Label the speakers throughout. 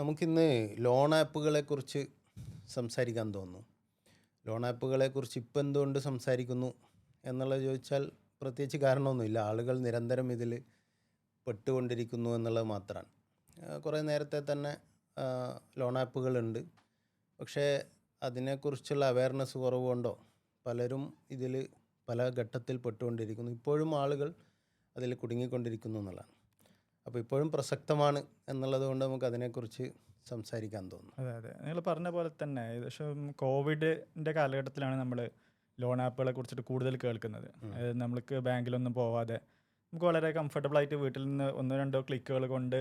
Speaker 1: നമുക്കിന്ന് ലോൺ ആപ്പുകളെ കുറിച്ച് സംസാരിക്കാൻ തോന്നുന്നു. ലോൺ ആപ്പുകളെ കുറിച്ച് ഇപ്പം എന്തുകൊണ്ട് സംസാരിക്കുന്നു എന്നുള്ളത് ചോദിച്ചാൽ പ്രത്യേകിച്ച് കാരണമൊന്നുമില്ല. ആളുകൾ നിരന്തരം ഇതിൽ പെട്ടുകൊണ്ടിരിക്കുന്നു എന്നുള്ളത് മാത്രമാണ്. കുറേ നേരത്തെ തന്നെ ലോൺ ആപ്പുകളുണ്ട്. പക്ഷേ അതിനെക്കുറിച്ചുള്ള അവയർനെസ് കുറവുകൊണ്ടോ പലരും ഇതിൽ പല ഘട്ടത്തിൽ പെട്ടുകൊണ്ടിരിക്കുന്നു. ഇപ്പോഴും ആളുകൾ അതിൽ കുടുങ്ങിക്കൊണ്ടിരിക്കുന്നു എന്നുള്ളതാണ്. അപ്പോൾ ഇപ്പോഴും പ്രസക്തമാണ് എന്നുള്ളത് കൊണ്ട് നമുക്ക് അതിനെക്കുറിച്ച് സംസാരിക്കാൻ തോന്നുന്നു.
Speaker 2: അതെ അതെ. നിങ്ങൾ പറഞ്ഞ പോലെ തന്നെ ഏകദേശം കോവിഡിന്റെ കാലഘട്ടത്തിലാണ് നമ്മൾ ലോൺ ആപ്പുകളെ കുറിച്ചിട്ട് കൂടുതൽ കേൾക്കുന്നത്. അതായത് നമ്മൾക്ക് ബാങ്കിലൊന്നും പോവാതെ നമുക്ക് വളരെ കംഫർട്ടബിൾ ആയിട്ട് വീട്ടിൽ നിന്ന് ഒന്നോ രണ്ടോ ക്ലിക്കുകൾ കൊണ്ട്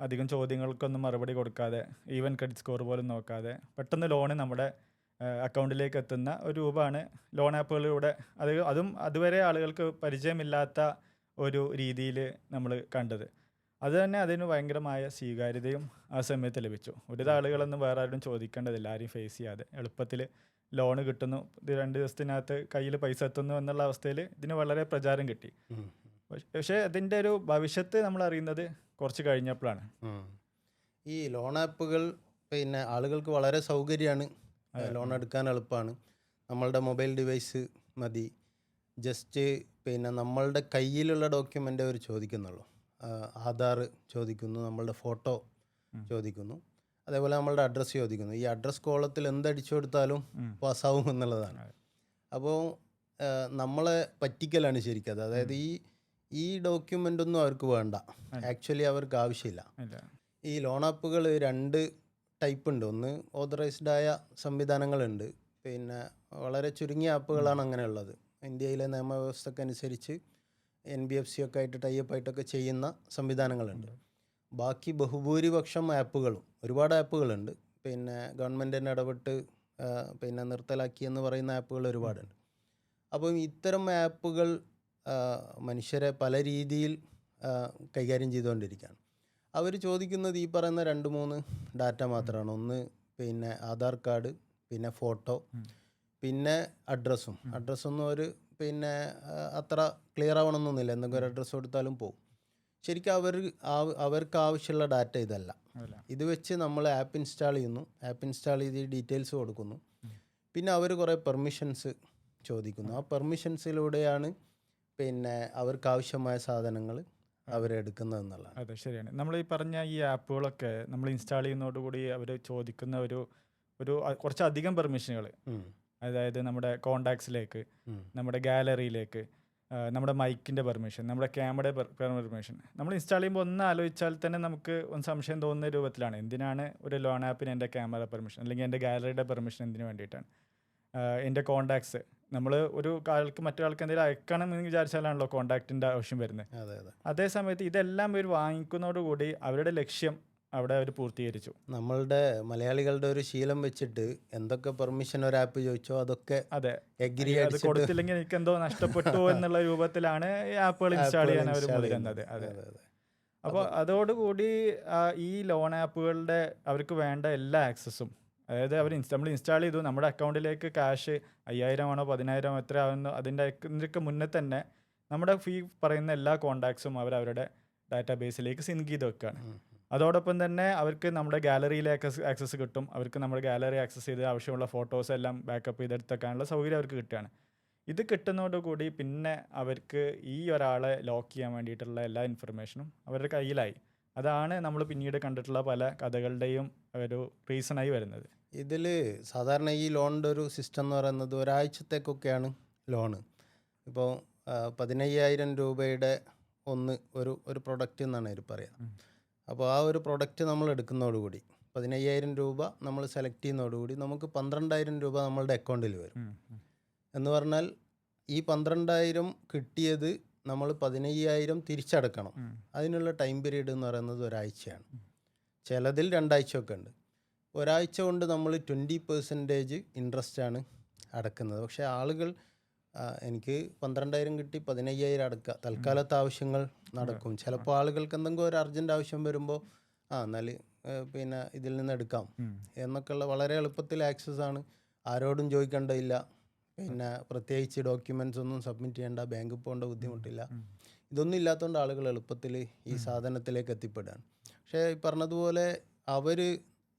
Speaker 2: അധികം ചോദ്യങ്ങൾക്കൊന്നും മറുപടി കൊടുക്കാതെ ഈവൻ ക്രെഡിറ്റ് സ്കോർ പോലും നോക്കാതെ പെട്ടെന്ന് ലോണ് നമ്മുടെ അക്കൗണ്ടിലേക്ക് എത്തുന്ന ഒരു രൂപമാണ് ലോൺ ആപ്പുകളിലൂടെ അത് അതും അതുവരെ ആളുകൾക്ക് പരിചയമില്ലാത്ത ഒരു രീതിയിൽ നമ്മൾ കണ്ടത്. അത് തന്നെ അതിന് ഭയങ്കരമായ സ്വീകാര്യതയും ആ സമയത്ത് ലഭിച്ചു. ഒരു ആളുകളൊന്നും വേറെ ആരും ചോദിക്കേണ്ടതില്ല ആരും ഫേസ് ചെയ്യാതെ. എളുപ്പത്തിൽ ലോൺ കിട്ടുന്നു ഇത് രണ്ട് ദിവസത്തിനകത്ത് കയ്യിൽ പൈസ എത്തുന്നു എന്നുള്ള അവസ്ഥയിൽ ഇതിന് വളരെ പ്രചാരം കിട്ടി. പക്ഷേ അതിന്റെ ഒരു ഭവിഷ്യത്ത് നമ്മൾ അറിയുന്നത് കുറച്ച് കഴിഞ്ഞപ്പോഴാണ്.
Speaker 1: ഈ ലോൺ ആപ്പുകൾ പിന്നെ ആളുകൾക്ക് വളരെ സൗകര്യമാണ്. ലോൺ എടുക്കാൻ എളുപ്പമാണ്. നമ്മളുടെ മൊബൈൽ ഡിവൈസ് മതി. ജസ്റ്റ് പിന്നെ നമ്മളുടെ കയ്യിലുള്ള ഡോക്യുമെന്റ് അവർ ചോദിക്കുന്നുള്ളൂ. ആധാർ ചോദിക്കുന്നു നമ്മളുടെ ഫോട്ടോ ചോദിക്കുന്നു. അതേപോലെ നമ്മളുടെ അഡ്രസ്സ് ചോദിക്കുന്നു. ഈ അഡ്രസ് കോളത്തിൽ എന്തടിച്ചു കൊടുത്താലും പാസ്സാവും എന്നുള്ളതാണ്. അപ്പോൾ നമ്മളെ പറ്റിക്കലാണ് ശരിക്കും അത്. അതായത് ഈ ഈ ഡോക്യുമെന്റ് ഒന്നും അവർക്ക് വേണ്ട. ആക്ച്വലി അവർക്ക് ആവശ്യമില്ല. ഈ ലോൺ ആപ്പുകൾ രണ്ട് ടൈപ്പ് ഉണ്ട്. ഒന്ന് ഓതറൈസ്ഡ് ആയ സംവിധാനങ്ങളുണ്ട്. പിന്നെ വളരെ ചുരുങ്ങിയ ആപ്പുകളാണ് അങ്ങനെയുള്ളത്. ഇന്ത്യയിലെ നിയമവ്യവസ്ഥക്കനുസരിച്ച് എൻ ബി എഫ് സി ഒക്കെ ആയിട്ട് ടൈപ്പ് ആയിട്ടൊക്കെ ചെയ്യുന്ന സംവിധാനങ്ങളുണ്ട്. ബാക്കി ബഹുഭൂരിപക്ഷം ആപ്പുകളും ഒരുപാട് ആപ്പുകളുണ്ട്. പിന്നെ ഗവൺമെന്റ് തന്നെ ഇടപെട്ട് പിന്നെ നിർത്തലാക്കി എന്ന് പറയുന്ന ആപ്പുകൾ ഒരുപാടുണ്ട്. അപ്പം ഇത്തരം ആപ്പുകൾ മനുഷ്യരെ പല രീതിയിൽ കൈകാര്യം ചെയ്തുകൊണ്ടിരിക്കുകയാണ്. അവർ ചോദിക്കുന്നത് ഈ പറയുന്ന രണ്ട് മൂന്ന് ഡാറ്റ മാത്രമാണ്. ഒന്ന് പിന്നെ ആധാർ കാർഡ് പിന്നെ ഫോട്ടോ പിന്നെ അഡ്രസ്സും. അഡ്രസ്സൊന്നും ഒരു പിന്നെ അത്ര ക്ലിയർ ആവണമെന്നൊന്നുമില്ല എന്തെങ്കിലും ഒരു അഡ്രസ്സ് കൊടുത്താലും പോകും ശരിക്കും അവർ അവർക്ക് ആവശ്യമുള്ള ഡാറ്റ ഇതല്ല. ഇത് വെച്ച് നമ്മൾ ആപ്പ് ഇൻസ്റ്റാൾ ചെയ്യുന്നു. ആപ്പ് ഇൻസ്റ്റാൾ ചെയ്ത് ഡീറ്റെയിൽസ് കൊടുക്കുന്നു. പിന്നെ അവർ കുറേ പെർമിഷൻസ് ചോദിക്കുന്നു. ആ പെർമിഷൻസിലൂടെയാണ് പിന്നെ അവർക്ക് ആവശ്യമായ സാധനങ്ങൾ അവരെടുക്കുന്നത് എന്നുള്ളതാണ്.
Speaker 2: അതെ ശരിയാണ്. നമ്മൾ ഈ പറഞ്ഞ ഈ ആപ്പുകളൊക്കെ നമ്മൾ ഇൻസ്റ്റാൾ ചെയ്യുന്നതോടുകൂടി അവർ ചോദിക്കുന്ന ഒരു ഒരു കുറച്ചധികം പെർമിഷനുകൾ. അതായത് നമ്മുടെ കോണ്ടാക്ട്സിലേക്ക് നമ്മുടെ ഗാലറിയിലേക്ക് നമ്മുടെ മൈക്കിന്റെ പെർമിഷൻ നമ്മുടെ ക്യാമറയുടെ പെർമിഷൻ നമ്മൾ ഇൻസ്റ്റാൾ ചെയ്യുമ്പോൾ ഒന്ന് ആലോചിച്ചാൽ തന്നെ നമുക്ക് ഒന്ന് സംശയം തോന്നുന്ന രൂപത്തിലാണ്. എന്തിനാണ് ഒരു ലോൺ ആപ്പിന് എന്റെ ക്യാമറ പെർമിഷൻ അല്ലെങ്കിൽ എന്റെ ഗാലറിയുടെ പെർമിഷൻ എന്തിനു വേണ്ടിയിട്ടാണ്? എന്റെ കോണ്ടാക്ട്സ് നമ്മൾ ഒരു ആൾക്ക് മറ്റൊരാൾക്ക് എന്തെങ്കിലും അയക്കണം എന്ന് വിചാരിച്ചാലാണല്ലോ കോണ്ടാക്റ്റിന്റെ ആവശ്യം വരുന്നത്.
Speaker 1: അതേ
Speaker 2: സമയത്ത് ഇതെല്ലാം ഇവർ വാങ്ങിക്കുന്നതോടുകൂടി അവരുടെ ലക്ഷ്യം അവിടെ അവർ പൂർത്തീകരിച്ചു.
Speaker 1: നമ്മളുടെ മലയാളികളുടെ ഒരു ശീലം വെച്ചിട്ട് എന്തൊക്കെ പെർമിഷൻ ഒരു ആപ്പ് ചോദിച്ചോ അതൊക്കെ
Speaker 2: അതെ.
Speaker 1: എഗ്രി
Speaker 2: അത് കൊടുത്തില്ലെങ്കിൽ എനിക്ക് എന്തോ നഷ്ടപ്പെട്ടു എന്നുള്ള രൂപത്തിലാണ് ഈ ആപ്പുകൾ ഇൻസ്റ്റാൾ ചെയ്യാൻ അവർ മുതിരുന്നത്. അതെ. അപ്പോൾ അതോടുകൂടി ഈ ലോൺ ആപ്പുകളുടെ അവർക്ക് വേണ്ട എല്ലാ ആക്സസും അതായത് അവർ നമ്മൾ ഇൻസ്റ്റാൾ ചെയ്തു. നമ്മുടെ അക്കൗണ്ടിലേക്ക് ക്യാഷ് അയ്യായിരം ആണോ പതിനായിരം എത്ര ആവുന്നോ അതിന്റെ ഇതിന്റെയൊക്കെ മുന്നേ തന്നെ നമ്മുടെ ഫീ പറയുന്ന എല്ലാ കോണ്ടാക്ട്സും അവർ അവരുടെ ഡാറ്റാബേസിലേക്ക് സിങ്ക് ചെയ്ത് വെക്കുകയാണ് അതോടൊപ്പം തന്നെ അവർക്ക് നമ്മുടെ ഗാലറിയിലെ ആക്സസ് കിട്ടും. അവർക്ക് നമ്മുടെ ഗാലറി ആക്സസ് ചെയ്ത് ആവശ്യമുള്ള ഫോട്ടോസ് എല്ലാം ബാക്കപ്പ് ചെയ്തെടുത്തേക്കാനുള്ള സൗകര്യം അവർക്ക് കിട്ടുകയാണ്. ഇത് കിട്ടുന്നതോടുകൂടി പിന്നെ അവർക്ക് ഈ ഒരാളെ ലോക്ക് ചെയ്യാൻ വേണ്ടിയിട്ടുള്ള എല്ലാ ഇൻഫർമേഷനും അവരുടെ കയ്യിലായി. അതാണ് നമ്മൾ പിന്നീട് കണ്ടിട്ടുള്ള പല കഥകളുടെയും ഒരു റീസണായി വരുന്നത്.
Speaker 1: ഇതിൽ സാധാരണ ഈ ലോണിന്റെ ഒരു സിസ്റ്റം എന്ന് പറയുന്നത് ഒരാഴ്ചത്തേക്കൊക്കെയാണ് ലോണ്. ഇപ്പോൾ പതിനയ്യായിരം രൂപയുടെ ഒന്ന് ഒരു ഒരു പ്രൊഡക്റ്റ് എന്നാണ് ഇവർ പറയുക. അപ്പോൾ ആ ഒരു പ്രൊഡക്റ്റ് നമ്മൾ എടുക്കുന്നതോടുകൂടി പതിനയ്യായിരം രൂപ നമ്മൾ സെലക്ട് ചെയ്യുന്നതോടുകൂടി നമുക്ക് പന്ത്രണ്ടായിരം രൂപ നമ്മളുടെ അക്കൗണ്ടിൽ വരും. എന്ന് പറഞ്ഞാൽ ഈ പന്ത്രണ്ടായിരം കിട്ടിയത് നമ്മൾ പതിനയ്യായിരം തിരിച്ചടക്കണം. അതിനുള്ള ടൈം പീരീഡ് എന്ന് പറയുന്നത് ഒരാഴ്ചയാണ്. ചിലതിൽ രണ്ടാഴ്ചയൊക്കെ ഉണ്ട്. ഒരാഴ്ച കൊണ്ട് നമ്മൾ ട്വന്റി പെർസെന്റേജ് ഇൻട്രസ്റ്റാണ് അടക്കുന്നത്. പക്ഷേ ആളുകൾ എനിക്ക് പന്ത്രണ്ടായിരം കിട്ടി പതിനയ്യായിരം അടക്കുക. തൽക്കാലത്തെ ആവശ്യങ്ങൾ നടക്കും. ചിലപ്പോൾ ആളുകൾക്ക് എന്തെങ്കിലും ഒരു അർജന്റ് ആവശ്യം വരുമ്പോൾ ആ എന്നാൽ പിന്നെ ഇതിൽ നിന്ന് എടുക്കാം. എന്നൊക്കെയുള്ള വളരെ എളുപ്പത്തിൽ ആക്സസ് ആണ്. ആരോടും ചോദിക്കേണ്ടതില്ല. പിന്നെ പ്രത്യേകിച്ച് ഡോക്യുമെന്റ്സ് ഒന്നും സബ്മിറ്റ് ചെയ്യേണ്ട ബാങ്കിൽ പോകേണ്ട ബുദ്ധിമുട്ടില്ല. ഇതൊന്നും ഇല്ലാത്തതുകൊണ്ട് ആളുകൾ എളുപ്പത്തിൽ ഈ സാധനത്തിലേക്ക് എത്തിപ്പെടുകയാണ്. പക്ഷേ ഈ പറഞ്ഞതുപോലെ അവർ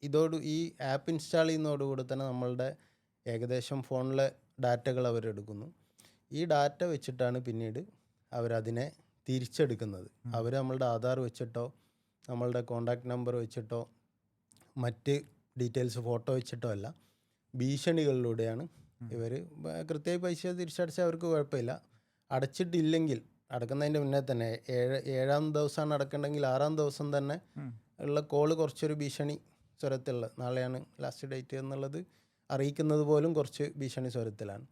Speaker 1: ഇതോട് ഈ ആപ്പ് ഇൻസ്റ്റാൾ ചെയ്യുന്നതോടുകൂടി തന്നെ നമ്മളുടെ ഏകദേശം ഫോണിലെ ഡാറ്റകൾ അവരെടുക്കുന്നു ഈ ഡാറ്റ വെച്ചിട്ടാണ് പിന്നീട് അവരതിനെ തിരിച്ചെടുക്കുന്നത്. അവർ നമ്മളുടെ ആധാർ വെച്ചിട്ടോ നമ്മളുടെ കോണ്ടാക്ട് നമ്പർ വെച്ചിട്ടോ മറ്റ് ഡീറ്റെയിൽസ് ഫോട്ടോ വെച്ചിട്ടോ അല്ല ഭീഷണികളിലൂടെയാണ് ഇവർ കൃത്യമായി പൈസ തിരിച്ചടച്ചാൽ അവർക്ക് കുഴപ്പമില്ല. അടച്ചിട്ടില്ലെങ്കിൽ അടക്കുന്നതിന്റെ മുന്നേ തന്നെ ഏഴ് ഏഴാം ദിവസമാണ് അടക്കേണ്ടെങ്കിൽ ആറാം ദിവസം തന്നെ ഉള്ള കോൾ കുറച്ചൊരു ഭീഷണി സ്വരത്തിലുള്ള നാളെയാണ് ലാസ്റ്റ് ഡേറ്റ് എന്നുള്ളത് അറിയിക്കുന്നത് പോലും കുറച്ച് ഭീഷണി സ്വരത്തിലാണ്.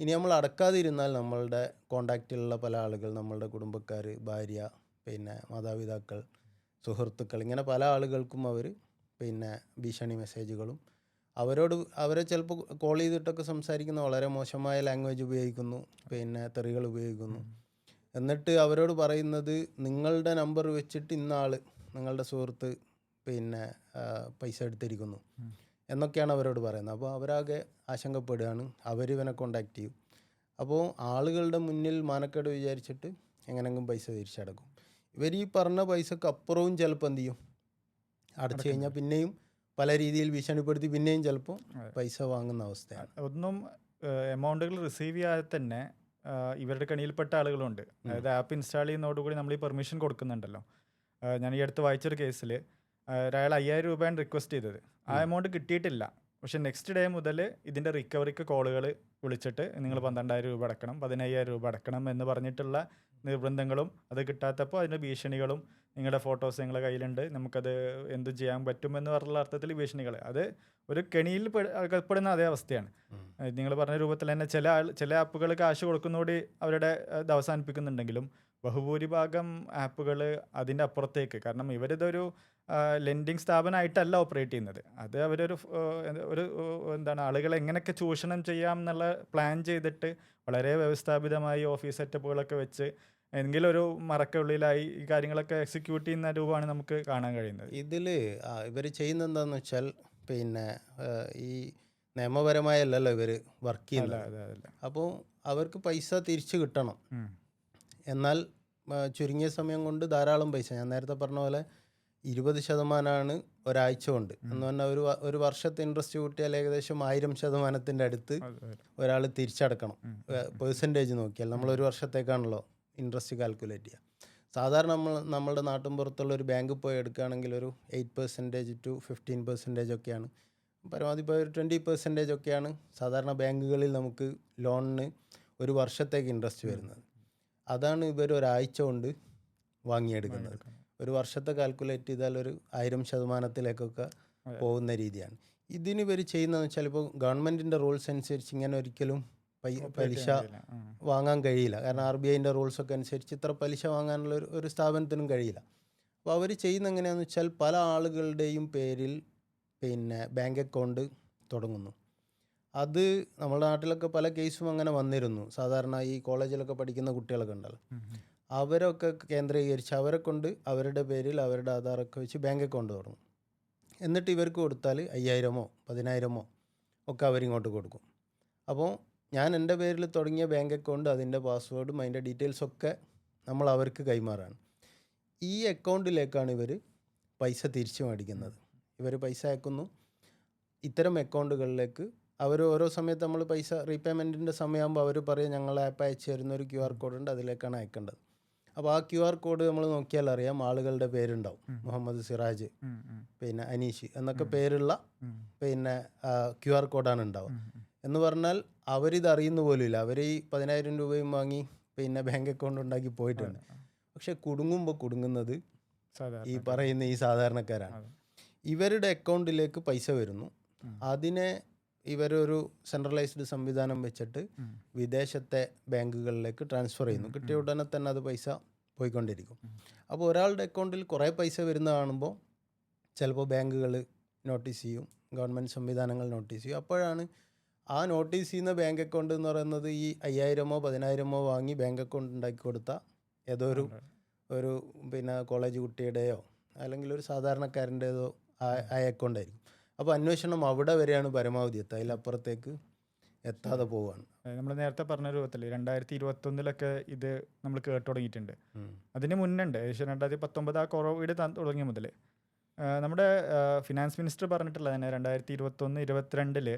Speaker 1: ഇനി നമ്മൾ അടക്കാതിരുന്നാൽ നമ്മളുടെ കോണ്ടാക്റ്റിലുള്ള പല ആളുകൾ നമ്മളുടെ കുടുംബക്കാർ ഭാര്യ പിന്നെ മാതാപിതാക്കൾ സുഹൃത്തുക്കൾ ഇങ്ങനെ പല ആളുകൾക്കും അവർ പിന്നെ ഭീഷണി മെസ്സേജുകളും അവരോട് അവരെ ചിലപ്പോൾ കോൾ ചെയ്തിട്ടൊക്കെ സംസാരിക്കുന്ന വളരെ മോശമായ ലാംഗ്വേജ് ഉപയോഗിക്കുന്നു പിന്നെ തെറികൾ ഉപയോഗിക്കുന്നു. എന്നിട്ട് അവരോട് പറയുന്നത് നിങ്ങളുടെ നമ്പർ വെച്ചിട്ട് ഇന്നാൾ നിങ്ങളുടെ സുഹൃത്ത് പിന്നെ പൈസ എടുത്തിരിക്കുന്നു. എന്നൊക്കെയാണ് അവരോട് പറയുന്നത്. അപ്പോൾ അവരാകെ ആശങ്കപ്പെടുകയാണ്. അവർ ഇവനെ കോണ്ടാക്ട് ചെയ്യും. അപ്പോൾ ആളുകളുടെ മുന്നിൽ മാനക്കേട് വിചാരിച്ചിട്ട് എങ്ങനെങ്കിലും പൈസ തിരിച്ചടക്കും. ഇവർ ഈ പറഞ്ഞ പൈസക്ക് അപ്പുറവും ചിലപ്പോൾ എന്ത് ചെയ്യും? അടച്ചു കഴിഞ്ഞാൽ പിന്നെയും പല രീതിയിൽ ഭീഷണിപ്പെടുത്തി പിന്നെയും ചിലപ്പോൾ പൈസ വാങ്ങുന്ന അവസ്ഥയാണ്.
Speaker 2: ഒന്നും എമൗണ്ടുകൾ റിസീവ് ചെയ്യാതെ തന്നെ ഇവരുടെ കണിയിൽപ്പെട്ട ആളുകളുണ്ട്. അതായത് ആപ്പ് ഇൻസ്റ്റാൾ ചെയ്യുന്നതോടുകൂടി നമ്മൾ ഈ പെർമിഷൻ കൊടുക്കുന്നുണ്ടല്ലോ. ഞാൻ ഈ അടുത്ത് വായിച്ചൊരു കേസിൽ ഒരാൾ അയ്യായിരം രൂപയാണ് റിക്വസ്റ്റ് ചെയ്തത്. ആ എമൗണ്ട് കിട്ടിയിട്ടില്ല. പക്ഷെ നെക്സ്റ്റ് ഡേ മുതൽ ഇതിന്റെ റിക്കവറിക്ക് കോളുകൾ വിളിച്ചിട്ട് നിങ്ങൾ പന്ത്രണ്ടായിരം രൂപ അടക്കണം പതിനയ്യായിരം രൂപ അടക്കണം എന്ന് പറഞ്ഞിട്ടുള്ള നിർബന്ധങ്ങളും അത് കിട്ടാത്തപ്പോൾ അതിന്റെ ഭീഷണികളും നിങ്ങളുടെ ഫോട്ടോസ് നിങ്ങളുടെ കയ്യിലുണ്ട്. നമുക്കത് എന്ത് ചെയ്യാൻ പറ്റുമെന്ന് പറഞ്ഞുള്ള അർത്ഥത്തിൽ ഭീഷണികൾ അത് ഒരു കെണിയിൽ പെടുന്ന അതേ അവസ്ഥയാണ്. നിങ്ങൾ പറഞ്ഞ രൂപത്തിൽ തന്നെ ചില ആൾ ചില ആപ്പുകൾ കാശ് കൊടുക്കുന്നതോടെ അവരുടെ ഇത് അവസാനിപ്പിക്കുന്നുണ്ടെങ്കിലും ബഹുഭൂരിഭാഗം ആപ്പുകൾ അതിന്റെ അപ്പുറത്തേക്ക്. കാരണം ഇവരിതൊരു ലെൻഡിങ് സ്ഥാപനമായിട്ടല്ല ഓപ്പറേറ്റ് ചെയ്യുന്നത്. അത് അവരൊരു ഒരു എന്താണ് ആളുകളെ എങ്ങനെയൊക്കെ ചൂഷണം ചെയ്യാം എന്നുള്ള പ്ലാൻ ചെയ്തിട്ട് വളരെ വ്യവസ്ഥാപിതമായി ഓഫീസ് സെറ്റപ്പുകളൊക്കെ വെച്ച് എങ്കിലും ഒരു മറക്കുള്ളിലായി ഈ കാര്യങ്ങളൊക്കെ എക്സിക്യൂട്ട് ചെയ്യുന്ന രൂപമാണ് നമുക്ക് കാണാൻ കഴിയുന്നത്.
Speaker 1: ഇതിൽ ഇവർ ചെയ്യുന്ന എന്താണെന്ന് വെച്ചാൽ പിന്നെ ഈ നിയമപരമായല്ലല്ലോ ഇവർ വർക്ക് ചെയ്യുന്നത്. അപ്പോൾ അവർക്ക് പൈസ തിരിച്ചു കിട്ടണം. എന്നാൽ ചുരുങ്ങിയ സമയം കൊണ്ട് ധാരാളം പൈസ ഞാൻ നേരത്തെ പറഞ്ഞ പോലെ ഇരുപത് ശതമാനമാണ് ഒരാഴ്ച കൊണ്ട്. എന്ന് പറഞ്ഞാൽ ഒരു ഒരു വർഷത്തെ ഇൻട്രസ്റ്റ് കൂട്ടിയാൽ ഏകദേശം ആയിരം ശതമാനത്തിന്റെ അടുത്ത് ഒരാൾ തിരിച്ചടക്കണം. പെർസെന്റേജ് നോക്കിയാൽ. നമ്മൾ ഒരു വർഷത്തേക്കാണല്ലോ ഇൻട്രസ്റ്റ് കാൽക്കുലേറ്റ് ചെയ്യുക. സാധാരണ നമ്മൾ നമ്മളുടെ നാട്ടിൻ പുറത്തുള്ള ഒരു ബാങ്കിൽ പോയി എടുക്കുകയാണെങ്കിൽ ഒരു eight percentage to fifteen percentage ഒക്കെയാണ്. പരമാവധി ഇപ്പോൾ ഒരു ട്വന്റി പെർസെന്റേജ് ഒക്കെയാണ് സാധാരണ ബാങ്കുകളിൽ നമുക്ക് ലോണിന് ഒരു വർഷത്തേക്ക് ഇൻട്രസ്റ്റ് വരുന്നത്. അതാണ് ഇവർ ഒരാഴ്ച കൊണ്ട് വാങ്ങിയെടുക്കുന്നത്. ഒരു വർഷത്തെ കാൽക്കുലേറ്റ് ചെയ്താൽ ഒരു ആയിരം ശതമാനത്തിലേക്കൊക്കെ പോകുന്ന രീതിയാണ്. ഇതിന് ഇവർ ചെയ്യുന്നതെന്ന് വെച്ചാൽ ഇപ്പോൾ ഗവൺമെന്റിന്റെ റൂൾസ് അനുസരിച്ച് ഇങ്ങനെ ഒരിക്കലും പലിശ വാങ്ങാൻ കഴിയില്ല. കാരണം ആർ ബി ഐന്റെ റൂൾസൊക്കെ അനുസരിച്ച് ഇത്ര പലിശ വാങ്ങാനുള്ള ഒരു ഒരു സ്ഥാപനത്തിനും കഴിയില്ല. അപ്പോൾ അവർ ചെയ്യുന്ന എങ്ങനെയാണെന്ന് വെച്ചാൽ പല ആളുകളുടെയും പേരിൽ പിന്നെ ബാങ്ക് അക്കൗണ്ട് തുടങ്ങുന്നു. അത് നമ്മുടെ നാട്ടിലൊക്കെ പല കേസും അങ്ങനെ വന്നിരുന്നു. സാധാരണ ഈ കോളേജിലൊക്കെ പഠിക്കുന്ന കുട്ടികളൊക്കെ ഉണ്ടല്ലോ. അവരൊക്കെ കേന്ദ്രീകരിച്ച് അവരെ കൊണ്ട് അവരുടെ പേരിൽ അവരുടെ ആധാറൊക്കെ വെച്ച് ബാങ്ക് അക്കൗണ്ട് തുടങ്ങും എന്നിട്ട് ഇവർക്ക് കൊടുത്താൽ അയ്യായിരമോ പതിനായിരമോ ഒക്കെ അവരിങ്ങോട്ട് കൊടുക്കും. അപ്പോൾ ഞാൻ എന്റെ പേരിൽ തുടങ്ങിയ ബാങ്ക് അക്കൗണ്ട് അതിന്റെ പാസ്വേഡും അതിന്റെ ഡീറ്റെയിൽസൊക്കെ നമ്മൾ അവർക്ക് കൈമാറാണ്. ഈ അക്കൗണ്ടിലേക്കാണ് ഇവർ പൈസ തിരിച്ചു മേടിക്കുന്നത്. ഇവർ പൈസ അയക്കുന്നു. ഇത്തരം അക്കൗണ്ടുകളിലേക്ക് അവർ ഓരോ സമയത്ത് നമ്മൾ പൈസ റീപേയ്മെന്റിന്റെ സമയമാകുമ്പോൾ അവർ പറയും ഞങ്ങൾ ആപ്പ് അയച്ചു തരുന്ന ഒരു ക്യു ആർ കോഡ് ഉണ്ട് അതിലേക്കാണ് അയക്കേണ്ടത്. അപ്പോൾ ആ ക്യു ആർ കോഡ് നമ്മൾ നോക്കിയാൽ അറിയാം ആളുകളുടെ പേരുണ്ടാവും. മുഹമ്മദ് സിറാജ് പിന്നെ അനീഷ് എന്നൊക്കെ പേരുള്ള പിന്നെ ക്യു ആർ കോഡാണ് ഉണ്ടാവുക. എന്ന് പറഞ്ഞാൽ അവരിത് അറിയുന്ന പോലുമില്ല അവർ ഈ പതിനായിരം രൂപയും വാങ്ങി പിന്നെ ബാങ്ക് അക്കൗണ്ട് ഉണ്ടാക്കി പോയിട്ടുണ്ട്. പക്ഷെ കുടുങ്ങുമ്പോൾ കുടുങ്ങുന്നത് ഈ പറയുന്ന ഈ സാധാരണക്കാരാണ്. ഇവരുടെ അക്കൗണ്ടിലേക്ക് പൈസ വരുന്നു. അതിനെ ഇവരൊരു സെൻട്രലൈസ്ഡ് സംവിധാനം വെച്ചിട്ട് വിദേശത്തെ ബാങ്കുകളിലേക്ക് ട്രാൻസ്ഫർ ചെയ്യുന്നു. കിട്ടിയ ഉടനെ തന്നെ അത് പൈസ പോയിക്കൊണ്ടിരിക്കും. അപ്പോൾ ഒരാളുടെ അക്കൗണ്ടിൽ കുറേ പൈസ വരുന്ന കാണുമ്പോൾ ചിലപ്പോൾ ബാങ്കുകൾ നോട്ടീസ് ചെയ്യും ഗവൺമെന്റ് സംവിധാനങ്ങൾ നോട്ടീസ് ചെയ്യും. അപ്പോഴാണ് ആ നോട്ടീസ് ചെയ്യുന്ന ബാങ്ക് അക്കൗണ്ട് എന്ന് പറയുന്നത് ഈ അയ്യായിരമോ പതിനായിരമോ വാങ്ങി ബാങ്ക് അക്കൗണ്ട് ഉണ്ടാക്കി കൊടുത്ത ഏതോ ഒരു ഒരു പിന്നെ കോളേജ് കുട്ടിയുടെയോ അല്ലെങ്കിൽ ഒരു സാധാരണക്കാരന്റേതോ ആ അക്കൗണ്ടായിരിക്കും. അപ്പോൾ അന്വേഷണം അവിടെ വരെയാണ് പരമാവധി എത്തുക. അതിലപ്പുറത്തേക്ക് എത്താതെ പോവുകയാണ്.
Speaker 2: നമ്മൾ നേരത്തെ പറഞ്ഞ രൂപത്തിൽ രണ്ടായിരത്തി ഇരുപത്തൊന്നിലൊക്കെ ഇത് നമ്മൾ കേട്ട് തുടങ്ങിയിട്ടുണ്ട്. അതിന് മുന്നുണ്ട്. ഏകദേശം രണ്ടായിരത്തി പത്തൊമ്പത് ആ കോവിഡ് ത- തുടങ്ങിയ മുതൽ നമ്മുടെ ഫിനാൻസ് മിനിസ്റ്റർ പറഞ്ഞിട്ടുള്ള തന്നെ രണ്ടായിരത്തി ഇരുപത്തൊന്ന് ഇരുപത്തിരണ്ടിൽ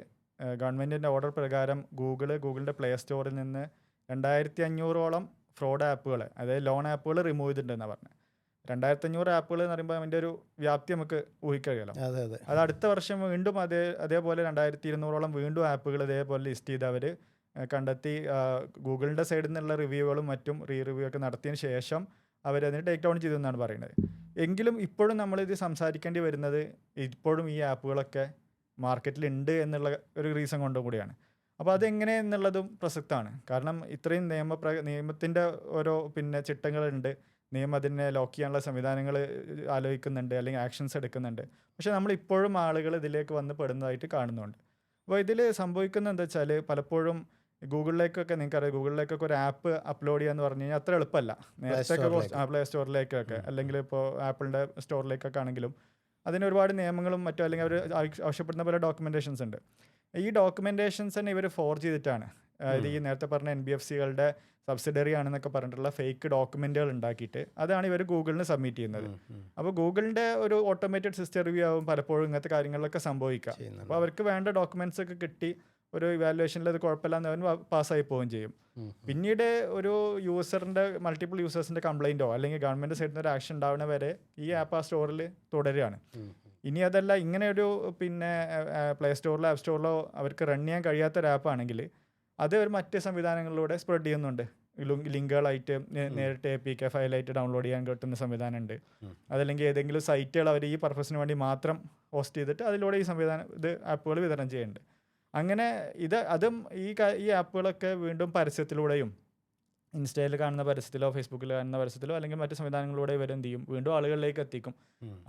Speaker 2: ഗവൺമെന്റിന്റെ ഓർഡർ പ്രകാരം ഗൂഗിൾ ഗൂഗിളിന്റെ പ്ലേ സ്റ്റോറിൽ നിന്ന് രണ്ടായിരത്തി അഞ്ഞൂറോളം ഫ്രോഡ് ആപ്പുകൾ അതായത് ലോൺ ആപ്പുകൾ റിമൂവ് ചെയ്തിട്ടുണ്ടെന്നാണ് പറഞ്ഞത് രണ്ടായിരത്തി അഞ്ഞൂറ് ആപ്പുകൾ എന്ന് പറയുമ്പോൾ അതിന്റെ ഒരു വ്യാപ്തി നമുക്ക് ഊഹിക്കഴിയാലോ.
Speaker 1: അതെ അതെ.
Speaker 2: അത് അടുത്ത വർഷം വീണ്ടും അതേ അതേപോലെ രണ്ടായിരത്തി ഇരുന്നൂറോളം വീണ്ടും ആപ്പുകൾ ഇതേപോലെ ലിസ്റ്റ് ചെയ്ത് അവർ കണ്ടെത്തി ഗൂഗിളിന്റെ സൈഡിൽ നിന്നുള്ള റിവ്യൂകളും മറ്റും റീ റിവ്യൂ ഒക്കെ നടത്തിയതിന് ശേഷം അവരതിന് ടേക്ക് ഡൗൺ ചെയ്തു എന്നാണ് പറയുന്നത്. എങ്കിലും ഇപ്പോഴും നമ്മളിത് സംസാരിക്കേണ്ടി വരുന്നത് ഇപ്പോഴും ഈ ആപ്പുകളൊക്കെ മാർക്കറ്റിൽ ഉണ്ട് എന്നുള്ള ഒരു റീസൺ കൊണ്ടും കൂടിയാണ്. അപ്പോൾ അതെങ്ങനെ എന്നുള്ളതും പ്രസക്തമാണ്. കാരണം ഇത്രയും നിയമപ്ര നിയമത്തിന്റെ ഓരോ പിന്നെ ചിട്ടങ്ങളുണ്ട്. നിയമം അതിനെ ലോക്ക് ചെയ്യാനുള്ള സംവിധാനങ്ങൾ ആലോചിക്കുന്നുണ്ട് അല്ലെങ്കിൽ ആക്ഷൻസ് എടുക്കുന്നുണ്ട്. പക്ഷേ നമ്മൾ ഇപ്പോഴും ആളുകൾ ഇതിലേക്ക് വന്ന് പെടുന്നതായിട്ട് കാണുന്നുണ്ട്. അപ്പോൾ ഇതിൽ സംഭവിക്കുന്നത് എന്താ വെച്ചാൽ പലപ്പോഴും ഗൂഗിളിലേക്കൊക്കെ നിങ്ങൾക്കറിയാം. ഗൂഗിളിലേക്കൊക്കെ ഒരു ആപ്പ് അപ്ലോഡ് ചെയ്യാന്ന് പറഞ്ഞു കഴിഞ്ഞാൽ അത്ര എളുപ്പമല്ല. നേരത്തെ
Speaker 1: സ്റ്റോറിലേക്ക്.
Speaker 2: പ്ലേ സ്റ്റോറിലേക്കൊക്കെ അല്ലെങ്കിൽ ഇപ്പോൾ ആപ്പിളിന്റെ സ്റ്റോറിലേക്കൊക്കെ ആണെങ്കിലും അതിന് ഒരുപാട് നിയമങ്ങളും മറ്റോ അല്ലെങ്കിൽ അവർ ആവശ്യപ്പെടുന്ന പോലെ ഡോക്യുമെന്റേഷൻസ് ഉണ്ട്. ഈ ഡോക്യുമെന്റേഷൻസ് തന്നെ ഇവർ ഫോർ ചെയ്തിട്ടാണ്. അതായത് ഈ നേരത്തെ പറഞ്ഞ എൻ ബി എഫ് സികളുടെ സബ്സിഡറി ആണെന്നൊക്കെ പറഞ്ഞിട്ടുള്ള ഫേക്ക് ഡോക്യുമെന്റുകൾ ഉണ്ടാക്കിയിട്ട് അതാണ് ഇവർ ഗൂഗിളിന് സബ്മിറ്റ് ചെയ്യുന്നത്. അപ്പോൾ ഗൂഗിളിന്റെ ഒരു ഓട്ടോമേറ്റഡ് സിസ്റ്റം റിവ്യൂ ആവും പലപ്പോഴും ഇങ്ങനത്തെ കാര്യങ്ങളിലൊക്കെ സംഭവിക്കാം അപ്പോൾ അവർക്ക് വേണ്ട ഡോക്യുമെന്റ്സ് ഒക്കെ കിട്ടി ഒരു ഇവാലുവേഷനിൽ അത് കുഴപ്പമില്ലാന്ന് അവൻ പാസ്സായി പോവുകയും ചെയ്യും. പിന്നീട് ഒരു യൂസറിന്റെ മൾട്ടിപ്പിൾ യൂസേഴ്സിന്റെ കംപ്ലൈന്റോ അല്ലെങ്കിൽ ഗവൺമെന്റ് സൈഡിൽ നിന്ന് ഒരു ആക്ഷൻ ഉണ്ടാവുന്ന വരെ ഈ ആപ്പ് ആ സ്റ്റോറിൽ തുടരുകയാണ്. ഇനി അതല്ല ഇങ്ങനെ ഒരു പിന്നെ പ്ലേ സ്റ്റോറിലോ ആപ്പ് സ്റ്റോറിലോ അവർക്ക് റൺ ചെയ്യാൻ കഴിയാത്ത ഒരു ആപ്പ് ആണെങ്കിൽ അത് ഒരു മറ്റ് സംവിധാനങ്ങളിലൂടെ സ്പ്രെഡ് ചെയ്യുന്നുണ്ട്. ലിങ്ക് ലിങ്കുകളായിട്ട് നേരിട്ട് എ പി കെ ഫയലായിട്ട് ഡൗൺലോഡ് ചെയ്യാൻ കിട്ടുന്ന സംവിധാനമുണ്ട്.
Speaker 1: ഉണ്ട്
Speaker 2: അതല്ലെങ്കിൽ ഏതെങ്കിലും സൈറ്റുകൾ അവർ ഈ പർപ്പസിന് വേണ്ടി മാത്രം ഹോസ്റ്റ് ചെയ്തിട്ട് അതിലൂടെ ഈ സംവിധാനം ഇത് ആപ്പുകൾ വിതരണം ചെയ്യുന്നുണ്ട്. അങ്ങനെ ഇത് അതും ഈ ഈ ആപ്പുകളൊക്കെ വീണ്ടും പരസ്യത്തിലൂടെയും ഇൻസ്റ്റയിൽ കാണുന്ന പരസ്യത്തിലോ ഫേസ്ബുക്കിൽ കാണുന്ന പരസ്യത്തിലോ അല്ലെങ്കിൽ മറ്റു സംവിധാനങ്ങളിലൂടെ ഇവർ എന്ത് ചെയ്യും? വീണ്ടും ആളുകളിലേക്ക് എത്തിക്കും.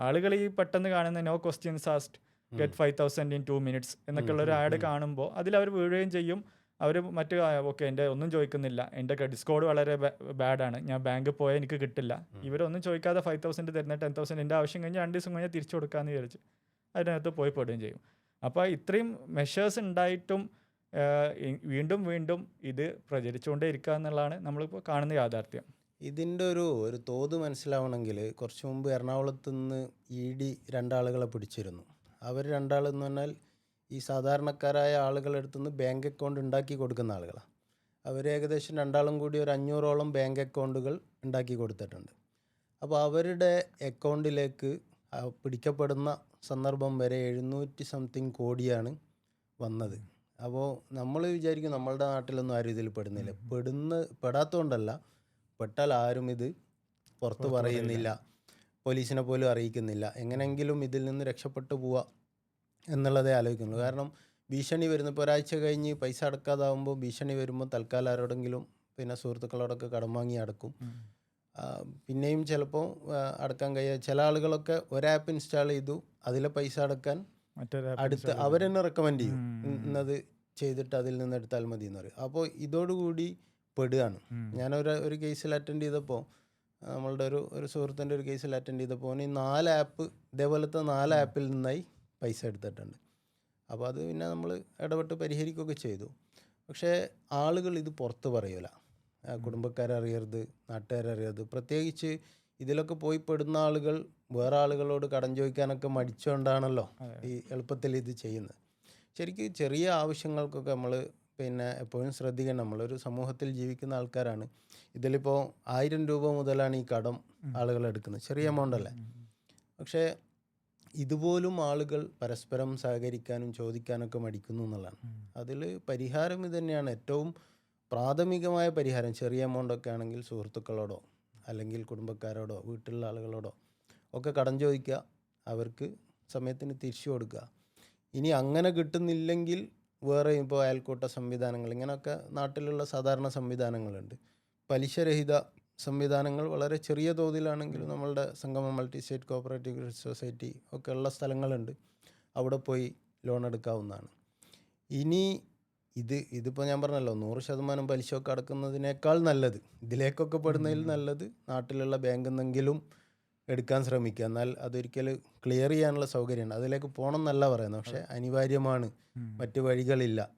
Speaker 2: ആളുകൾ ഈ പെട്ടെന്ന് കാണുന്ന no questions asked get five thousand in two minutes എന്നൊക്കെ ഉള്ള ഒരു ആഡ് കാണുമ്പോൾ അതിൽ അവർ വീഴുകയും ചെയ്യും. അവർ മറ്റ് ഓക്കെ എന്റെ ഒന്നും ചോദിക്കുന്നില്ല. എന്റെ ക്രെഡിറ്റ് സ്കോഡ് വളരെ ബാഡാണ് ഞാൻ ബാങ്കിൽ പോയാൽ എനിക്ക് കിട്ടില്ല. ഇവരൊന്നും ചോദിക്കാതെ ഫൈവ് തൗസൻഡ് തരുന്ന ടെൻ തൗസൻഡ് എന്റെ ആവശ്യം കഴിഞ്ഞ് രണ്ട് ദിവസം കഴിഞ്ഞാൽ തിരിച്ചു കൊടുക്കാമെന്ന് വിചാരിച്ച് അതിനകത്ത് പോയി പെടുകയും ചെയ്യും. അപ്പോൾ ഇത്രയും മെഷേഴ്സ് ഉണ്ടായിട്ടും വീണ്ടും വീണ്ടും ഇത് പ്രചരിച്ചുകൊണ്ടേ ഇരിക്കുക എന്നുള്ളതാണ് നമ്മളിപ്പോൾ കാണുന്ന യാഥാർത്ഥ്യം.
Speaker 1: ഇതിന്റെ ഒരു ഒരു തോത് മനസ്സിലാവണമെങ്കിൽ കുറച്ച് മുമ്പ് എറണാകുളത്ത് നിന്ന് ഇ ഡി രണ്ടാളുകളെ പിടിച്ചിരുന്നു. അവർ രണ്ടാളെന്ന് പറഞ്ഞാൽ ഈ സാധാരണക്കാരായ ആളുകളെടുത്തു നിന്ന് ബാങ്ക് അക്കൗണ്ട് ഉണ്ടാക്കി കൊടുക്കുന്ന ആളുകളാണ് അവർ ഏകദേശം രണ്ടാളും കൂടി ഒരു അഞ്ഞൂറോളം ബാങ്ക് അക്കൗണ്ടുകൾ ഉണ്ടാക്കി കൊടുത്തിട്ടുണ്ട്. അപ്പോൾ അവരുടെ അക്കൗണ്ടിലേക്ക് പിടിക്കപ്പെടുന്ന സന്ദർഭം വരെ എഴുന്നൂറ്റി സംതിങ് കോടിയാണ് വന്നത്. അപ്പോൾ നമ്മൾ വിചാരിക്കും നമ്മളുടെ നാട്ടിലൊന്നും ആരും ഇതിൽ പെടുന്നില്ല. പെടുന്ന പെടാത്തതുകൊണ്ടല്ല പെട്ടാൽ ആരും ഇത് പുറത്ത് പറയുന്നില്ല. പോലീസിനെ പോലും അറിയിക്കുന്നില്ല. എങ്ങനെയെങ്കിലും ഇതിൽ നിന്ന് രക്ഷപ്പെട്ടു പോവുക എന്നുള്ളതേ ആലോചിക്കുന്നുള്ളൂ. കാരണം ഭീഷണി വരുന്ന ഇപ്പോൾ ഒരാഴ്ച കഴിഞ്ഞ് പൈസ അടക്കാതാവുമ്പോൾ ഭീഷണി വരുമ്പോൾ തൽക്കാലം ആരോടെങ്കിലും പിന്നെ സുഹൃത്തുക്കളോടൊക്കെ കടം വാങ്ങി അടക്കും. പിന്നെയും ചിലപ്പോൾ അടക്കാൻ കഴിയാ ചില ആളുകളൊക്കെ ഒരു ആപ്പ് ഇൻസ്റ്റാൾ ചെയ്തു അതിലെ പൈസ അടക്കാൻ അടുത്ത് അവരെന്നെ റെക്കമെൻഡ് ചെയ്യും. ഇന്നത് ചെയ്തിട്ട് അതിൽ നിന്ന് എടുത്താൽ മതി എന്ന് പറയും. അപ്പോൾ ഇതോടുകൂടി പെടുകയാണ്.
Speaker 2: ഞാൻ
Speaker 1: ഞാനൊരു ഒരു കേസിൽ അറ്റൻഡ് ചെയ്തപ്പോൾ നമ്മളുടെ ഒരു ഒരു സുഹൃത്തിന്റെ ഒരു കേസിൽ അറ്റൻഡ് ചെയ്തപ്പോൾ ഈ നാല് ആപ്പ് ഇതേപോലത്തെ നാല് ആപ്പിൽ നിന്നായി പൈസ എടുത്തിട്ടുണ്ട്. അപ്പോൾ അത് പിന്നെ നമ്മൾ ഇടപെട്ട് പരിഹരിക്കുകയൊക്കെ ചെയ്തു. പക്ഷേ ആളുകൾ ഇത് പുറത്ത് പറയൂല. കുടുംബക്കാരറിയരുത് നാട്ടുകാരറിയരുത്. പ്രത്യേകിച്ച് ഇതിലൊക്കെ പോയി പെടുന്ന ആളുകൾ വേറെ ആളുകളോട് കടം ചോദിക്കാനൊക്കെ മടിച്ചുകൊണ്ടാണല്ലോ ഈ എളുപ്പത്തിൽ ഇത് ചെയ്യുന്നത്. ശരിക്കും ചെറിയ ആവശ്യങ്ങൾക്കൊക്കെ നമ്മൾ പിന്നെ എപ്പോഴും ശ്രദ്ധിക്കണം. നമ്മളൊരു സമൂഹത്തിൽ ജീവിക്കുന്ന ആൾക്കാരാണ്. ഇതിലിപ്പോൾ ആയിരം രൂപ മുതലാണ് ഈ കടം ആളുകൾ എടുക്കുന്നത്. ചെറിയ എമൗണ്ട് അല്ലേ? പക്ഷേ ഇതുപോലും ആളുകൾ പരസ്പരം സഹകരിക്കാനും ചോദിക്കാനൊക്കെ മടിക്കുന്നു എന്നുള്ളതാണ്. അതിൽ പരിഹാരം ഇത് തന്നെയാണ് ഏറ്റവും പ്രാഥമികമായ പരിഹാരം ചെറിയ എമൗണ്ടൊക്കെ ആണെങ്കിൽ സുഹൃത്തുക്കളോടോ അല്ലെങ്കിൽ കുടുംബക്കാരോടോ വീട്ടിലുള്ള ആളുകളോടോ ഒക്കെ കടം ചോദിക്കുക. അവർക്ക് സമയത്തിന് തിരിച്ചു കൊടുക്കുക. ഇനി അങ്ങനെ കിട്ടുന്നില്ലെങ്കിൽ വേറെ ഇപ്പോൾ അയൽക്കൂട്ട സംവിധാനങ്ങൾ ഇങ്ങനെയൊക്കെ നാട്ടിലുള്ള സാധാരണ സംവിധാനങ്ങളുണ്ട്. പലിശരഹിത സംവിധാനങ്ങൾ വളരെ ചെറിയ തോതിലാണെങ്കിലും നമ്മളുടെ സംഗമ മൾട്ടി സ്റ്റേറ്റ് കോപ്പറേറ്റീവ് സൊസൈറ്റി ഒക്കെ ഉള്ള സ്ഥലങ്ങളുണ്ട്. അവിടെ പോയി ലോൺ എടുക്കാവുന്നതാണ്. ഇനി ഇത് ഇതിപ്പോൾ ഞാൻ പറഞ്ഞല്ലോ നൂറ് ശതമാനം പലിശയൊക്കെ അടക്കുന്നതിനേക്കാൾ നല്ലത്. ഇതിലേക്കൊക്കെ പെടുന്നതിൽ നല്ലത് നാട്ടിലുള്ള ബാങ്കിൽ നിന്നെങ്കിലും എടുക്കാൻ ശ്രമിക്കുക. എന്നാൽ അതൊരിക്കൽ ക്ലിയർ ചെയ്യാനുള്ള സൗകര്യമാണ് അതിലേക്ക് പോകണം എന്നല്ല പറയുന്നത്. പക്ഷേ അനിവാര്യമാണ്. മറ്റ് വഴികളില്ല.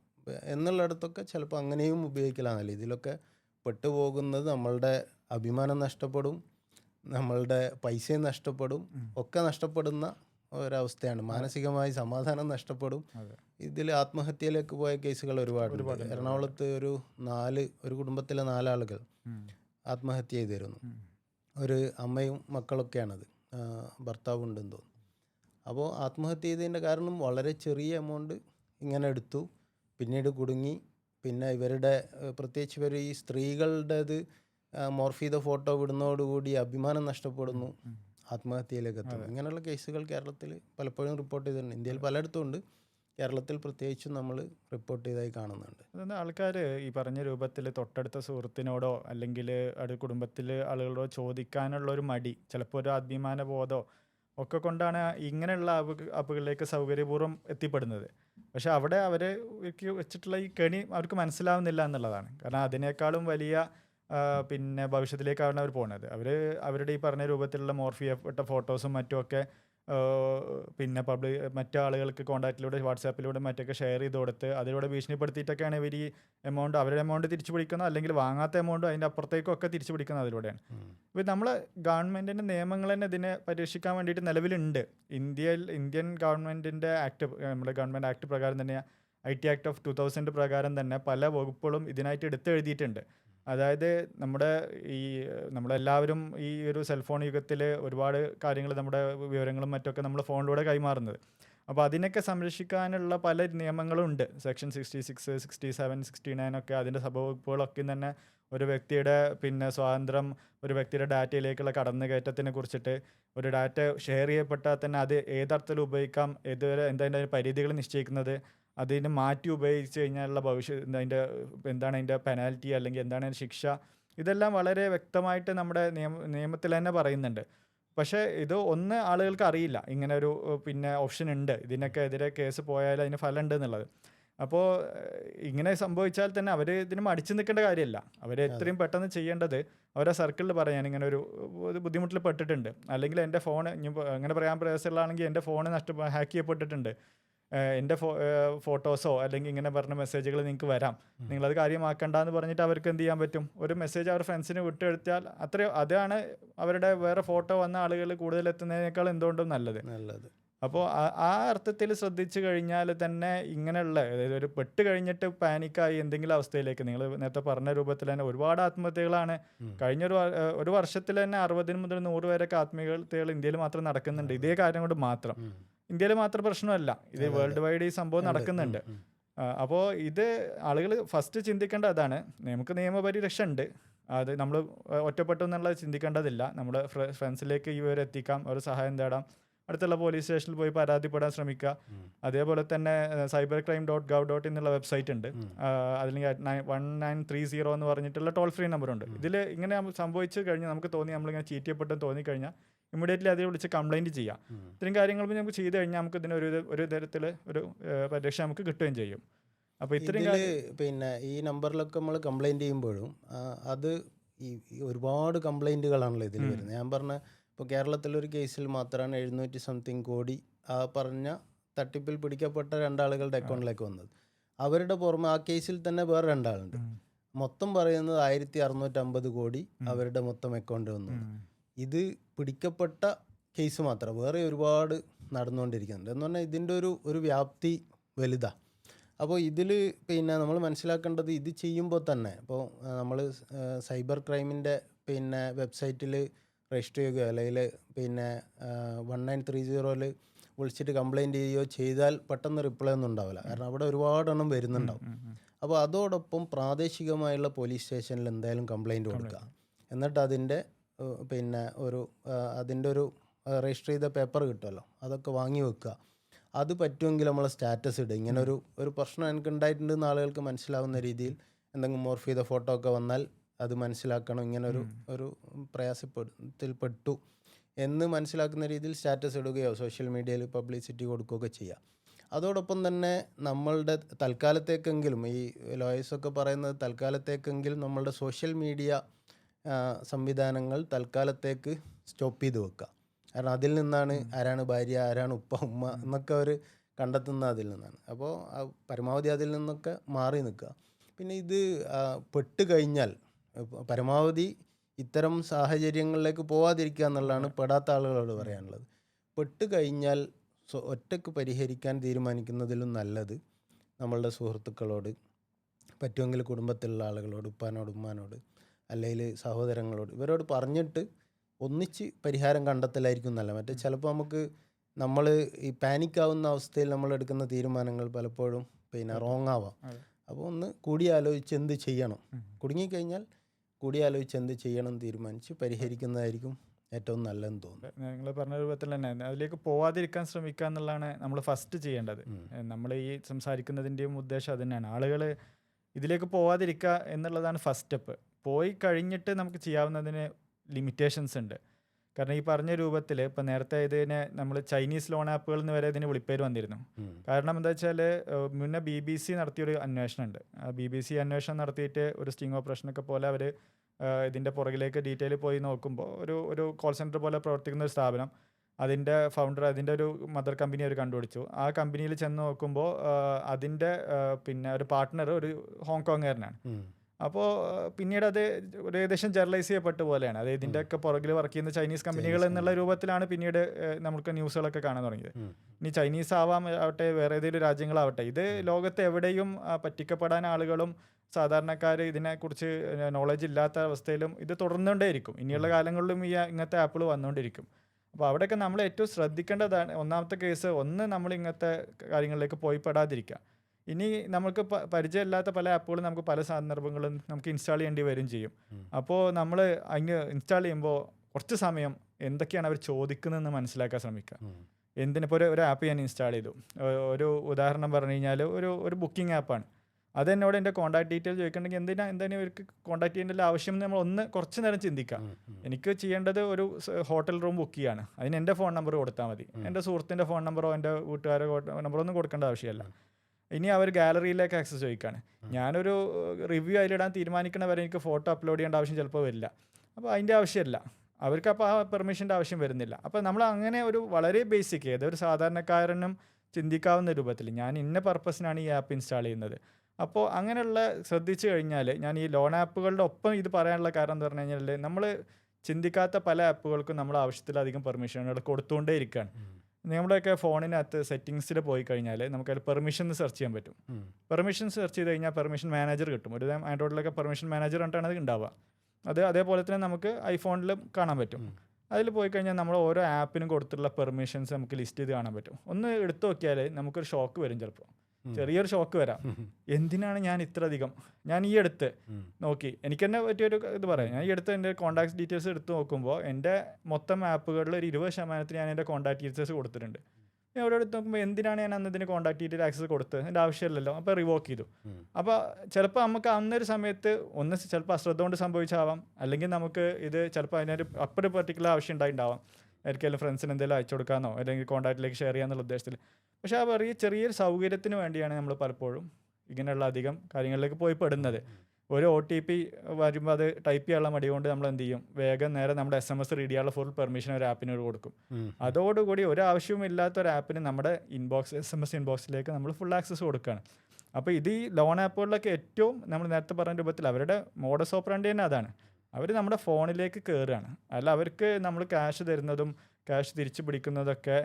Speaker 1: എന്നുള്ളിടത്തൊക്കെ ചിലപ്പോൾ അങ്ങനെയും ഉപയോഗിക്കലാണല്ലോ ഇതിലൊക്കെ പെട്ടുപോകുന്നത് നമ്മളുടെ അഭിമാനം നഷ്ടപ്പെടും. നമ്മളുടെ പൈസയും നഷ്ടപ്പെടും. ഒക്കെ നഷ്ടപ്പെടുന്ന ഒരവസ്ഥയാണ്. മാനസികമായി സമാധാനം നഷ്ടപ്പെടും. ഇതിൽ ആത്മഹത്യയിലേക്ക് പോയ കേസുകൾ ഒരുപാട് എറണാകുളത്ത് ഒരു നാല് ഒരു കുടുംബത്തിലെ നാലാളുകൾ ആത്മഹത്യ ചെയ്തിരുന്നു. ഒരു അമ്മയും മക്കളൊക്കെയാണത്. ഭർത്താവുണ്ടെന്ന് തോന്നുന്നു. അപ്പോൾ ആത്മഹത്യ ചെയ്തതിന്റെ കാരണം വളരെ ചെറിയ എമൗണ്ട് ഇങ്ങനെ എടുത്തു. പിന്നീട് കുടുങ്ങി. പിന്നെ ഇവരുടെ പ്രത്യേകിച്ച് ഇവർ ഈ സ്ത്രീകളുടേത് മോർഫീത ഫോട്ടോ വിടുന്നതോടുകൂടി അഭിമാനം നഷ്ടപ്പെടുന്നു. ആത്മഹത്യയിലേക്ക് എത്തുന്നത് ഇങ്ങനെയുള്ള കേസുകൾ കേരളത്തിൽ പലപ്പോഴും റിപ്പോർട്ട് ചെയ്തിട്ടുണ്ട്. ഇന്ത്യയിൽ പലയിടത്തും ഉണ്ട്. കേരളത്തിൽ പ്രത്യേകിച്ചും നമ്മൾ റിപ്പോർട്ട് ചെയ്തായി കാണുന്നുണ്ട്.
Speaker 2: ആൾക്കാർ ഈ പറഞ്ഞ രൂപത്തിൽ തൊട്ടടുത്ത സുഹൃത്തിനോടോ അല്ലെങ്കിൽ അടുത്ത കുടുംബത്തിൽ ആളുകളോടോ ചോദിക്കാനുള്ള ഒരു മടി ചിലപ്പോൾ ഒരു അഭിമാന ബോധമോ ഒക്കെ കൊണ്ടാണ് ഇങ്ങനെയുള്ള ആപ്പ് ആപ്പുകളിലേക്ക് സൗകര്യപൂർവം എത്തിപ്പെടുന്നത്. പക്ഷെ അവിടെ അവരെ വെച്ചിട്ടുള്ള ഈ കെണി അവർക്ക് മനസ്സിലാവുന്നില്ല എന്നുള്ളതാണ്. കാരണം അതിനേക്കാളും വലിയ പിന്നെ ഭവിഷ്യത്തിലേക്കാണ് അവർ പോകുന്നത് അവർ അവരുടെ ഈ പറഞ്ഞ രൂപത്തിലുള്ള മോർഫ് ചെയ്യപ്പെട്ട ഫോട്ടോസും മറ്റുമൊക്കെ പിന്നെ പബ്ലിക് മറ്റു ആളുകൾക്ക് കോൺടാക്റ്റിലൂടെ വാട്സാപ്പിലൂടെ മറ്റൊക്കെ ഷെയർ ചെയ്ത് കൊടുത്ത് അതിലൂടെ ഭീഷണിപ്പെടുത്തിയിട്ടൊക്കെയാണ് ഇവർ ഈ എമൗണ്ട് അവരുടെ എമൗണ്ട് തിരിച്ചു പിടിക്കുന്നത് അല്ലെങ്കിൽ വാങ്ങാത്ത എമൗണ്ട് അതിന്റെ അപ്പുറത്തേക്കൊക്കെ തിരിച്ചു പിടിക്കുന്നത് അതിലൂടെയാണ്.
Speaker 1: ഇപ്പം
Speaker 2: ഇപ്പോൾ നമ്മൾ ഗവൺമെന്റിന്റെ നിയമങ്ങൾ തന്നെ ഇതിനെ പരീക്ഷിക്കാൻ വേണ്ടിയിട്ട് നിലവിലുണ്ട്. ഇന്ത്യയിൽ ഇന്ത്യൻ ഗവൺമെന്റിന്റെ ആക്ട് നമ്മുടെ ഗവൺമെന്റ് ആക്ട് പ്രകാരം തന്നെ I T act of two thousand പ്രകാരം തന്നെ പല വകുപ്പുകളും ഇതിനായിട്ട് എടുത്തെഴുതിയിട്ടുണ്ട്. അതായത് നമ്മുടെ ഈ നമ്മളെല്ലാവരും ഈ ഒരു സെൽഫോൺ യുഗത്തിൽ ഒരുപാട് കാര്യങ്ങൾ നമ്മുടെ വിവരങ്ങളും മറ്റൊക്കെ നമ്മൾ ഫോണിലൂടെ കൈമാറുന്നത്. അപ്പോൾ അതിനൊക്കെ സംരക്ഷിക്കാനുള്ള പല നിയമങ്ങളും ഉണ്ട് section sixty six sixty seven sixty nine ഒക്കെ അതിന്റെ സഭവകുപ്പുകളൊക്കെ തന്നെ ഒരു വ്യക്തിയുടെ പിന്നെ സ്വാതന്ത്ര്യം ഒരു വ്യക്തിയുടെ ഡാറ്റയിലേക്കുള്ള കടന്നുകയറ്റത്തിനെ കുറിച്ചിട്ട് ഒരു ഡാറ്റ ഷെയർ ചെയ്യപ്പെട്ടാൽ തന്നെ അത് ഏതർത്ഥത്തിൽ ഉപയോഗിക്കാം ഏതുവരെ എന്തതിന്റെ പരിധികൾ നിശ്ചയിക്കുന്നത് അതിന് മാറ്റി ഉപയോഗിച്ച് കഴിഞ്ഞാലുള്ള ഭവിഷ്യ അതിന്റെ എന്താണ് അതിന്റെ പെനാൽറ്റി അല്ലെങ്കിൽ എന്താണ് അതിന്റെ ശിക്ഷ ഇതെല്ലാം വളരെ വ്യക്തമായിട്ട് നമ്മുടെ നിയമ നിയമത്തിൽ തന്നെ പറയുന്നുണ്ട്. പക്ഷേ ഇത് ഒന്ന് ആളുകൾക്ക് അറിയില്ല. ഇങ്ങനെ ഒരു പിന്നെ ഓപ്ഷൻ ഉണ്ട്. ഇതിനൊക്കെ എതിരെ കേസ് പോയാൽ അതിന് ഫലം ഉണ്ട് എന്നുള്ളത്. അപ്പോൾ ഇങ്ങനെ സംഭവിച്ചാൽ തന്നെ അവർ ഇതിന് മടിച്ചു നിൽക്കേണ്ട കാര്യമല്ല. അവർ എത്രയും പെട്ടെന്ന് ചെയ്യേണ്ടത് അവരെ സർക്കിളിൽ പറയാൻ ഇങ്ങനെ ഒരു ബുദ്ധിമുട്ടിൽ പെട്ടിട്ടുണ്ട് അല്ലെങ്കിൽ എന്റെ ഫോൺ അങ്ങനെ പറയാൻ പ്രയാസമുള്ളതാണെങ്കിൽ എന്റെ ഫോൺ നഷ്ട ഹാക്ക് ചെയ്യപ്പെട്ടിട്ടുണ്ട്. എന്റെ ഫോ ഫോട്ടോസോ അല്ലെങ്കിൽ ഇങ്ങനെ പറഞ്ഞ മെസ്സേജുകൾ നിങ്ങൾക്ക് വരാം. നിങ്ങളത് കാര്യമാക്കണ്ട എന്ന് പറഞ്ഞിട്ട് അവർക്ക് എന്ത് ചെയ്യാൻ പറ്റും? ഒരു മെസ്സേജ് അവർ ഫ്രണ്ട്സിന് വിട്ടെടുത്താൽ അത്രയോ അതാണ് അവരുടെ വേറെ ഫോട്ടോ വന്ന ആളുകൾ കൂടുതൽ എത്തുന്നതിനേക്കാൾ എന്തുകൊണ്ടും നല്ലത്.
Speaker 1: നല്ലത്.
Speaker 2: അപ്പോൾ ആ അർത്ഥത്തിൽ ശ്രദ്ധിച്ചു കഴിഞ്ഞാൽ തന്നെ ഇങ്ങനെയുള്ള അതായത് ഒരു പെട്ട് കഴിഞ്ഞിട്ട് പാനിക്കായി എന്തെങ്കിലും അവസ്ഥയിലേക്ക് നിങ്ങൾ നേരത്തെ പറഞ്ഞ രൂപത്തിൽ തന്നെ ഒരുപാട് ആത്മഹത്യകളാണ്. കഴിഞ്ഞൊരു ഒരു വർഷത്തിൽ തന്നെ അറുപതിന് മുതൽ നൂറ് വരെയൊക്കെ ആത്മഹത്യകൾ ഇന്ത്യയിൽ മാത്രം നടക്കുന്നുണ്ട്. ഇതേ കാര്യം കൊണ്ട് മാത്രം. ഇന്ത്യയിൽ മാത്രം പ്രശ്നമല്ല. ഇത് വേൾഡ് വൈഡ് ഈ സംഭവം നടക്കുന്നുണ്ട്. അപ്പോൾ ഇത് ആളുകൾ ഫസ്റ്റ് ചിന്തിക്കേണ്ട അതാണ്. നമുക്ക് നിയമപരിരക്ഷ ഉണ്ട്. അത് നമ്മൾ ഒറ്റപ്പെട്ടു എന്നുള്ളത് ചിന്തിക്കേണ്ടതില്ല. നമ്മുടെ ഫ്രണ്ട്സിലേക്ക് ഇവരെ എത്തിക്കാം. ഒരു സഹായം തേടാം. അടുത്തുള്ള പോലീസ് സ്റ്റേഷനിൽ പോയി പരാതിപ്പെടാൻ ശ്രമിക്കുക. അതേപോലെ തന്നെ cyber crime dot gov dot എന്നുള്ള വെബ്സൈറ്റ് ഉണ്ട്.
Speaker 1: ഉം.
Speaker 2: അല്ലെങ്കിൽ വൺ നയൻ ത്രീ സീറോ എന്ന് പറഞ്ഞിട്ടുള്ള ടോൾ ഫ്രീ നമ്പറുണ്ട് ഇതിൽ ഇങ്ങനെ സംഭവിച്ചു കഴിഞ്ഞാൽ നമുക്ക് തോന്നി നമ്മളിങ്ങനെ ചീറ്റിയപ്പെട്ടെന്ന് തോന്നിക്കഴിഞ്ഞാൽ ഇമ്മീഡിയറ്റ്ലി അതിൽ വിളിച്ച് കംപ്ലൈന്റ് ചെയ്യാം. ഇത്രയും കാര്യങ്ങൾ നമുക്ക് ചെയ്ത് കഴിഞ്ഞാൽ നമുക്ക് ഇതിന് ഒരു ഒരു തരത്തിൽ ഒരു പരിരക്ഷ നമുക്ക് കിട്ടുകയും ചെയ്യും. അപ്പോൾ ഇത്രയും
Speaker 1: പിന്നെ ഈ നമ്പറിലൊക്കെ നമ്മൾ കംപ്ലൈന്റ് ചെയ്യുമ്പോഴും അത് ഈ ഒരുപാട് കംപ്ലൈന്റുകളാണല്ലോ ഇതിൽ വരുന്നത്. ഞാൻ പറഞ്ഞ ഇപ്പോൾ കേരളത്തിലൊരു കേസിൽ മാത്രമാണ് എഴുന്നൂറ്റി സംതിങ് കോടി ആ പറഞ്ഞ തട്ടിപ്പിൽ പിടിക്കപ്പെട്ട രണ്ടാളുകളുടെ അക്കൗണ്ടിലേക്ക് വന്നത്. അവരുടെ പുറമെ ആ കേസിൽ തന്നെ വേറെ രണ്ടാളുണ്ട്. മൊത്തം പറയുന്നത് ആയിരത്തി അറുന്നൂറ്റമ്പത് കോടി അവരുടെ മൊത്തം അക്കൗണ്ട് വന്നു ഇത് പിടിക്കപ്പെട്ട കേസ് മാത്രം. വേറെ ഒരുപാട് നടന്നുകൊണ്ടിരിക്കുന്നുണ്ട്. എന്ന് പറഞ്ഞാൽ ഇതിന്റെ ഒരു ഒരു വ്യാപ്തി വലുതാണ് അപ്പോൾ ഇതിൽ പിന്നെ നമ്മൾ മനസ്സിലാക്കേണ്ടത് ഇത് ചെയ്യുമ്പോൾ തന്നെ ഇപ്പോൾ നമ്മൾ സൈബർ ക്രൈമിന്റെ പിന്നെ വെബ്സൈറ്റിൽ രജിസ്റ്റർ ചെയ്യുകയോ അല്ലെങ്കിൽ പിന്നെ വൺ നയൻ ത്രീ സീറോയിൽ വിളിച്ചിട്ട് കംപ്ലയിന്റ് ചെയ്യുകയോ ചെയ്താൽ പെട്ടെന്ന് റിപ്ലൈ ഒന്നും ഉണ്ടാവില്ല. കാരണം അവിടെ ഒരുപാടെണ്ണം വരുന്നുണ്ടാവും. അപ്പോൾ അതോടൊപ്പം പ്രാദേശികമായുള്ള പോലീസ് സ്റ്റേഷനിൽ എന്തായാലും കംപ്ലയിന്റ് കൊടുക്കുക. എന്നിട്ട് അതിന്റെ പിന്നെ ഒരു അതിന്റെ ഒരു രജിസ്റ്റർ ചെയ്ത പേപ്പർ കിട്ടുമല്ലോ. അതൊക്കെ വാങ്ങി വെക്കുക. അത് പറ്റുമെങ്കിൽ നമ്മൾ സ്റ്റാറ്റസ് ഇടുക. ഇങ്ങനെ ഒരു ഒരു പ്രശ്നം എനിക്ക് ഉണ്ടായിട്ടുണ്ടെന്ന് ആളുകൾക്ക് മനസ്സിലാവുന്ന രീതിയിൽ എന്തെങ്കിലും മോർഫ് ചെയ്ത ഫോട്ടോ ഒക്കെ വന്നാൽ അത് മനസ്സിലാക്കണം. ഇങ്ങനെ ഒരു ഒരു പ്രയാസപ്പെടുത്തിൽ പെട്ടു എന്ന് മനസ്സിലാക്കുന്ന രീതിയിൽ സ്റ്റാറ്റസ് ഇടുകയോ സോഷ്യൽ മീഡിയയിൽ പബ്ലിസിറ്റി കൊടുക്കുകയൊക്കെ ചെയ്യുക അതോടൊപ്പം തന്നെ നമ്മളുടെ തൽക്കാലത്തേക്കെങ്കിലും ഈ ലോയേഴ്സൊക്കെ പറയുന്നത് തൽക്കാലത്തേക്കെങ്കിലും നമ്മളുടെ സോഷ്യൽ മീഡിയ സംവിധാനങ്ങൾ തൽക്കാലത്തേക്ക് സ്റ്റോപ്പ് ചെയ്ത് വെക്കുക. കാരണം അതിൽ നിന്നാണ് ആരാണ് ഭാര്യ ആരാണ് ഉപ്പ ഉമ്മ എന്നൊക്കെ അവർ കണ്ടെത്തുന്ന അതിൽ നിന്നാണ്. അപ്പോൾ പരമാവധി അതിൽ നിന്നൊക്കെ മാറി നിൽക്കുക. പിന്നെ ഇത് പെട്ട് കഴിഞ്ഞാൽ പരമാവധി ഇത്തരം സാഹചര്യങ്ങളിലേക്ക് പോവാതിരിക്കുക എന്നുള്ളതാണ് പെടാത്ത ആളുകളോട് പറയാനുള്ളത്. പെട്ട് കഴിഞ്ഞാൽ ഒറ്റയ്ക്ക് പരിഹരിക്കാൻ തീരുമാനിക്കുന്നതിലും നല്ലത് നമ്മളുടെ സുഹൃത്തുക്കളോട് പറ്റുമെങ്കിൽ കുടുംബത്തിലുള്ള ആളുകളോട് ഉപ്പാനോട് ഉമ്മാനോട് അല്ലെങ്കിൽ സഹോദരങ്ങളോട് ഇവരോട് പറഞ്ഞിട്ട് ഒന്നിച്ച് പരിഹാരം കണ്ടെത്തലായിരിക്കും നല്ല മറ്റേ ചിലപ്പോൾ നമുക്ക് നമ്മൾ ഈ പാനിക്കാവുന്ന അവസ്ഥയിൽ നമ്മൾ എടുക്കുന്ന തീരുമാനങ്ങൾ പലപ്പോഴും പിന്നെ റോങ് ആവാം. അപ്പോൾ ഒന്ന് കൂടിയാലോചിച്ച് എന്ത് ചെയ്യണം. കുടുങ്ങിക്കഴിഞ്ഞാൽ കൂടിയാലോചിച്ച് എന്ത് ചെയ്യണം എന്ന് തീരുമാനിച്ച് പരിഹരിക്കുന്നതായിരിക്കും ഏറ്റവും നല്ലതെന്ന് തോന്നുന്നു.
Speaker 2: നിങ്ങൾ പറഞ്ഞ രൂപത്തിൽ തന്നെ അതിലേക്ക് പോവാതിരിക്കാൻ ശ്രമിക്കുക എന്നുള്ളതാണ് നമ്മൾ ഫസ്റ്റ് ചെയ്യേണ്ടത്. നമ്മൾ ഈ സംസാരിക്കുന്നതിന്റെയും ഉദ്ദേശം അത് തന്നെയാണ്. ആളുകൾ ഇതിലേക്ക് പോവാതിരിക്കുക എന്നുള്ളതാണ് ഫസ്റ്റ് സ്റ്റെപ്പ് പോയി കഴിഞ്ഞിട്ട് നമുക്ക് ചെയ്യാവുന്നതിന് ലിമിറ്റേഷൻസ് ഉണ്ട്. കാരണം ഈ പറഞ്ഞ രൂപത്തിൽ ഇപ്പം നേരത്തെ ഇതിനെ നമ്മൾ ചൈനീസ് ലോൺ ആപ്പുകൾ എന്ന് വരെ ഇതിന് വിളിപ്പേര് വന്നിരുന്നു. കാരണം എന്താ വെച്ചാൽ മുന്നേ ബി ബി സി നടത്തിയൊരു അന്വേഷണമുണ്ട് ആ ബി ബി സി അന്വേഷണം നടത്തിയിട്ട് ഒരു സ്റ്റിംഗ് ഓപ്പറേഷനൊക്കെ പോലെ അവർ ഇതിന്റെ പുറകിലേക്ക് ഡീറ്റെയിൽ പോയി നോക്കുമ്പോൾ ഒരു ഒരു കോൾ സെന്റർ പോലെ പ്രവർത്തിക്കുന്ന ഒരു സ്ഥാപനം അതിന്റെ ഫൗണ്ടർ അതിന്റെ ഒരു മദർ കമ്പനി അവർ കണ്ടുപിടിച്ചു. ആ കമ്പനിയിൽ ചെന്ന് നോക്കുമ്പോൾ അതിന്റെ പിന്നെ ഒരു പാർട്ട്ണർ ഒരു ഹോങ്കോങ്ങുകാരനാണ്. അപ്പോൾ പിന്നീട് അത് ഒരു ഏകദേശം ജനറലൈസ് ചെയ്യപ്പെട്ട പോലെയാണ്. അതായത് ഇതിന്റെ ഒക്കെ പുറകിൽ വർക്ക് ചെയ്യുന്ന ചൈനീസ് കമ്പനികൾ എന്നുള്ള രൂപത്തിലാണ് പിന്നീട് നമുക്ക് ന്യൂസുകളൊക്കെ കാണാൻ തുടങ്ങിയത്. ഇനി ചൈനീസ് ആവാം ആവട്ടെ വേറെ ഏതെങ്കിലും രാജ്യങ്ങളാവട്ടെ. ഇത് ലോകത്ത് എവിടെയും പറ്റിക്കപ്പെടാൻ ആളുകളും സാധാരണക്കാർ ഇതിനെക്കുറിച്ച് നോളജ് ഇല്ലാത്ത അവസ്ഥയിലും ഇത് തുടർന്നുകൊണ്ടേയിരിക്കും. ഇനിയുള്ള കാലങ്ങളിലും ഈ ഇങ്ങനത്തെ ആപ്പുകൾ വന്നുകൊണ്ടിരിക്കും അപ്പോൾ അവിടെയൊക്കെ നമ്മൾ ഏറ്റവും ശ്രദ്ധിക്കേണ്ടതാണ് ഒന്നാമത്തെ കേസ് ഒന്ന് നമ്മൾ ഇങ്ങനത്തെ കാര്യങ്ങളിലേക്ക് പോയി പെടാതിരിക്കുക ഇനി നമുക്ക് പരിചയമില്ലാത്ത പല ആപ്പുകളും നമുക്ക് പല സന്ദർഭങ്ങളും നമുക്ക് ഇൻസ്റ്റാൾ ചെയ്യേണ്ടി വരും ചെയ്യും. അപ്പോൾ നമ്മൾ അതിന് ഇൻസ്റ്റാൾ ചെയ്യുമ്പോൾ കുറച്ച് സമയം എന്തൊക്കെയാണ് അവർ ചോദിക്കുന്നതെന്ന് മനസ്സിലാക്കാൻ ശ്രമിക്കുക. എന്തിനിപ്പോൾ ഒരു ഒരു ആപ്പ് ഞാൻ ഇൻസ്റ്റാൾ ചെയ്തു. ഒരു ഉദാഹരണം പറഞ്ഞു കഴിഞ്ഞാൽ ഒരു ഒരു ബുക്കിംഗ് ആപ്പാണ് അത് എന്നോട് എന്റെ കോൺടാക്ട് ഡീറ്റെയിൽ ചോദിക്കണമെങ്കിൽ എന്തിനാ എന്തിനാ ഇവർക്ക് കോൺടാക്ട് ചെയ്യേണ്ട ആവശ്യം നമ്മൾ ഒന്ന് കുറച്ച് നേരം ചിന്തിക്കാം. എനിക്ക് ചെയ്യേണ്ടത് ഒരു ഹോട്ടൽ റൂം ബുക്ക് ചെയ്യാണ്. അതിന് എന്റെ ഫോൺ നമ്പർ കൊടുത്താൽ മതി. എന്റെ സുഹൃത്തിന്റെ ഫോൺ നമ്പറോ എന്റെ വീട്ടുകാരോ നമ്പറോ ഒന്നും കൊടുക്കേണ്ട ആവശ്യമില്ല. ഇനി അവർ ഗാലറിയിലേക്ക് ആക്സസ് ചോദിക്കുകയാണ് ഞാനൊരു റിവ്യൂ അതിലിടാൻ തീരുമാനിക്കണ വരെ എനിക്ക് ഫോട്ടോ അപ്ലോഡ് ചെയ്യേണ്ട ആവശ്യം ചിലപ്പോൾ വരില്ല. അപ്പോൾ അതിന്റെ ആവശ്യമില്ല. അവർക്ക് അപ്പോൾ ആ പെർമിഷന്റെ ആവശ്യം വരുന്നില്ല. അപ്പോൾ നമ്മൾ അങ്ങനെ ഒരു വളരെ ബേസിക് ഏതൊരു സാധാരണക്കാരനും ചിന്തിക്കാവുന്ന രൂപത്തിൽ ഞാൻ ഇന്ന പർപ്പസിനാണ് ഈ ആപ്പ് ഇൻസ്റ്റാൾ ചെയ്യുന്നത്. അപ്പോൾ അങ്ങനെയുള്ള ശ്രദ്ധിച്ചു കഴിഞ്ഞാൽ ഞാൻ ഈ ലോൺ ആപ്പുകളുടെ ഒപ്പം ഇത് പറയാനുള്ള കാരണം എന്ന് പറഞ്ഞു കഴിഞ്ഞാൽ നമ്മൾ ചിന്തിക്കാത്ത പല ആപ്പുകൾക്കും നമ്മൾ ആവശ്യത്തിലധികം പെർമിഷനുകൾ കൊടുത്തുകൊണ്ടേ ഇരിക്കുകയാണ്. നമ്മുടെയൊക്കെ ഫോണിനകത്ത് സെറ്റിങ്സിൽ പോയി കഴിഞ്ഞാൽ നമുക്ക് അതിൽ പെർമിഷൻ സെർച്ച് ചെയ്യാൻ പറ്റും. പെർമിഷൻ സെർച്ച് ചെയ്ത് കഴിഞ്ഞാൽ പെർമിഷൻ മാനേജർ കിട്ടും. ഒരു ആൻഡ്രോയിഡിലൊക്കെ പെർമിഷൻ മാനേജർ കണ്ടാണ് അത് ഉണ്ടാവുക അത് അതേപോലെ തന്നെ നമുക്ക് ഐഫോണിലും കാണാൻ പറ്റും. അതിൽ പോയി കഴിഞ്ഞാൽ നമ്മൾ ഓരോ ആപ്പിനും കൊടുത്തിട്ടുള്ള പെർമിഷൻസ് നമുക്ക് ലിസ്റ്റ് ചെയ്ത് കാണാൻ പറ്റും. ഒന്ന് എടുത്തു നോക്കിയാൽ നമുക്കൊരു ഷോക്ക് വരും ചിലപ്പോൾ. ചെറിയൊരു ഷോക്ക് വരാം. എന്തിനാണ് ഞാൻ ഇത്ര അധികം? ഞാൻ ഈ അടുത്ത്. നോക്കി. എനിക്ക് തന്നെ പറ്റിയൊരു ഇത് പറയാം. ഞാൻ ഈ അടുത്ത് എന്റെ കോൺടാക്ട് ഡീറ്റെയിൽസ് എടുത്ത് നോക്കുമ്പോൾ എന്റെ മൊത്തം ആപ്പുകളിൽ ഒരു ഇരുപത് ശതമാനത്തിന് ഞാൻ എന്റെ കോൺടാക്ട് ഡീറ്റെയിൽസ് കൊടുത്തിട്ടുണ്ട്. ഞാൻ അവിടെ എടുത്ത് നോക്കുമ്പോൾ എന്തിനാണ് ഞാൻ അന്ന് ഇതിന് കോൺടാക്ട് ഡീറ്റെയിൽ ആക്സസ് കൊടുത്തത്? എന്റെ ആവശ്യമില്ലല്ലോ. അപ്പോൾ റിവോക്ക് ചെയ്തു. അപ്പോൾ ചിലപ്പോൾ നമുക്ക് അന്നൊരു സമയത്ത് ഒന്ന് ചിലപ്പോൾ അശ്രദ്ധ കൊണ്ട് സംഭവിച്ചാവാം. അല്ലെങ്കിൽ നമുക്ക് ഇത് ചിലപ്പോൾ അതിനൊരു അപ്പൊരു പെർട്ടിക്കുലർ ആവശ്യം ഉണ്ടായിട്ടുണ്ടാവാം. ആയിരിക്കും ഫ്രണ്ട്സിന് എന്തെങ്കിലും അയച്ചു കൊടുക്കാനോ അല്ലെങ്കിൽ കോൺടാക്റ്റിലേക്ക് ഷെയർ ചെയ്യാന്നുള്ള ഉദ്ദേശത്തിൽ. പക്ഷേ ആ പറയുക ചെറിയൊരു സൗകര്യത്തിന് വേണ്ടിയാണ് നമ്മൾ പലപ്പോഴും ഇങ്ങനെയുള്ള അധികം കാര്യങ്ങളിലേക്ക് പോയി പെടുന്നത്. ഒരു ഒ ടി പി വരുമ്പോൾ അത് ടൈപ്പ് ചെയ്യാനുള്ള മടി കൊണ്ട് നമ്മൾ എന്ത് ചെയ്യും? വേഗം നേരെ നമ്മുടെ എസ് എം എസ് റീഡ് ചെയ്യാനുള്ള ഫുൾ പെർമിഷൻ ഒരു ആപ്പിനോട് കൊടുക്കും. അതോടുകൂടി ഒരു ആവശ്യവും ഇല്ലാത്ത ഒരു ആപ്പിന് നമ്മുടെ ഇൻബോക്സ് എസ് എം എസ് ഇൻബോക്സിലേക്ക് നമ്മൾ ഫുൾ ആക്സസ് കൊടുക്കുകയാണ്. അപ്പോൾ ഇത് ഈ ലോൺ ആപ്പുകളിലൊക്കെ ഏറ്റവും നമ്മൾ നേരത്തെ പറഞ്ഞ രൂപത്തിൽ അവരുടെ മോഡസ് ഓപ്പറേണ്ടി തന്നെ അതാണ്. അവർ നമ്മുടെ ഫോണിലേക്ക് കയറുകയാണ് അല്ല അവർക്ക് നമ്മൾ ക്യാഷ് തരുന്നതും ക്യാഷ് തിരിച്ചു പിടിക്കുന്നതൊക്കെ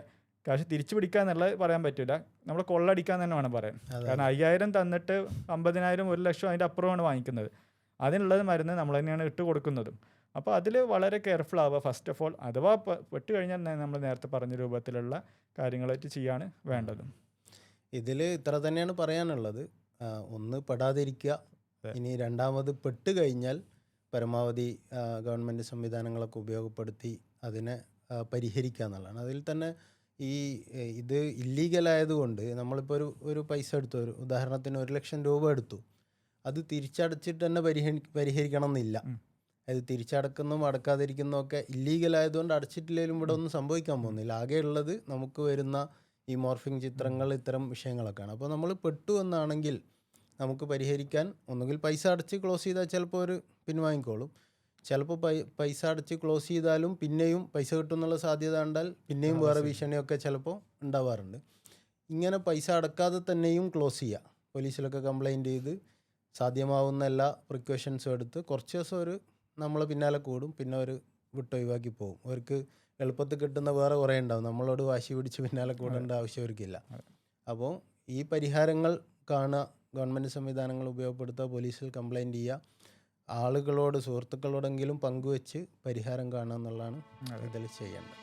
Speaker 2: ക്യാഷ് തിരിച്ചു പിടിക്കുക എന്നുള്ളത് പറയാൻ പറ്റില്ല നമ്മൾ കൊള്ളടിക്കാൻ തന്നെ വേണം പറയാൻ. കാരണം അയ്യായിരം തന്നിട്ട് അമ്പതിനായിരം ഒരു ലക്ഷം അതിന്റെ അപ്പുറമാണ് വാങ്ങിക്കുന്നത്. അതിനുള്ളത് മരുന്ന് നമ്മൾ തന്നെയാണ് ഇട്ട് കൊടുക്കുന്നതും. അപ്പോൾ അതിൽ വളരെ കെയർഫുൾ ആവുക ഫസ്റ്റ് ഓഫ് ഓൾ അഥവാ പെട്ട് കഴിഞ്ഞാൽ നമ്മൾ നേരത്തെ പറഞ്ഞ രൂപത്തിലുള്ള കാര്യങ്ങളായിട്ട് ചെയ്യാണ് വേണ്ടത്.
Speaker 1: ഇതിൽ ഇത്ര തന്നെയാണ് പറയാനുള്ളത്. ഒന്ന് പെടാതിരിക്കുക. ഇനി രണ്ടാമത് പെട്ട് കഴിഞ്ഞാൽ പരമാവധി ഗവൺമെന്റ് സംവിധാനങ്ങളൊക്കെ ഉപയോഗപ്പെടുത്തി അതിനെ പരിഹരിക്കുക എന്നുള്ളതാണ്. അതിൽ തന്നെ ഈ ഇത് ഇത് ഇല്ലീഗലായതുകൊണ്ട് നമ്മളിപ്പോൾ ഒരു ഒരു പൈസ എടുത്തു. ഒരു ഉദാഹരണത്തിന് ഒരു ലക്ഷം രൂപ എടുത്തു. അത് തിരിച്ചടച്ചിട്ട് തന്നെ പരിഹരി പരിഹരിക്കണം എന്നില്ല. അത് തിരിച്ചടക്കുന്നതും അടക്കാതിരിക്കുന്നതും ഒക്കെ ഇല്ലീഗലായതുകൊണ്ട് അടച്ചിട്ടില്ലെങ്കിലും ഇവിടെ ഒന്നും സംഭവിക്കാൻ പോകുന്നില്ല. ആകെ ഉള്ളത് നമുക്ക് വരുന്ന ഈ മോർഫിംഗ് ചിത്രങ്ങൾ ഇത്തരം വിഷയങ്ങളൊക്കെയാണ്. അപ്പോൾ നമ്മൾ പെട്ടു എന്നാണെങ്കിൽ നമുക്ക് പരിഹരിക്കാൻ ഒന്നുകിൽ പൈസ അടച്ച് ക്ലോസ് ചെയ്താൽ ചിലപ്പോൾ ഒരു പിൻവാങ്ങിക്കോളും. ചിലപ്പോൾ പൈ പൈസ അടച്ച് ക്ലോസ് ചെയ്താലും പിന്നെയും പൈസ കിട്ടുമെന്നുള്ള സാധ്യത കണ്ടാൽ പിന്നെയും വേറെ ഭീഷണിയൊക്കെ ചിലപ്പോൾ ഉണ്ടാവാറുണ്ട്. ഇങ്ങനെ പൈസ അടക്കാതെ തന്നെയും ക്ലോസ് ചെയ്യുക പോലീസിലൊക്കെ കംപ്ലൈന്റ് ചെയ്ത് സാധ്യമാവുന്ന എല്ലാ പ്രിക്കോഷൻസും എടുത്ത് കുറച്ച് ദിവസം ഒരു നമ്മളെ പിന്നാലെ കൂടും. പിന്നെ ഒരു വിട്ടൊഴിവാക്കി പോകും. അവർക്ക് എളുപ്പത്തിൽ കിട്ടുന്ന വേറെ കുറേ ഉണ്ടാവും. നമ്മളോട് വാശി പിടിച്ച് പിന്നാലെ കൂടേണ്ട ആവശ്യം അവർക്കില്ല. അപ്പോൾ ഈ പരിഹാരങ്ങൾ കാണുക ഗവൺമെന്റ് സംവിധാനങ്ങൾ ഉപയോഗപ്പെടുത്തുക പോലീസിൽ കംപ്ലൈന്റ് ചെയ്യുക ആളുകളോട് സുഹൃത്തുക്കളോടെങ്കിലും പങ്കുവെച്ച് പരിഹാരം കാണുക എന്നുള്ളതാണ് ഇതിൽ ചെയ്യേണ്ടത്.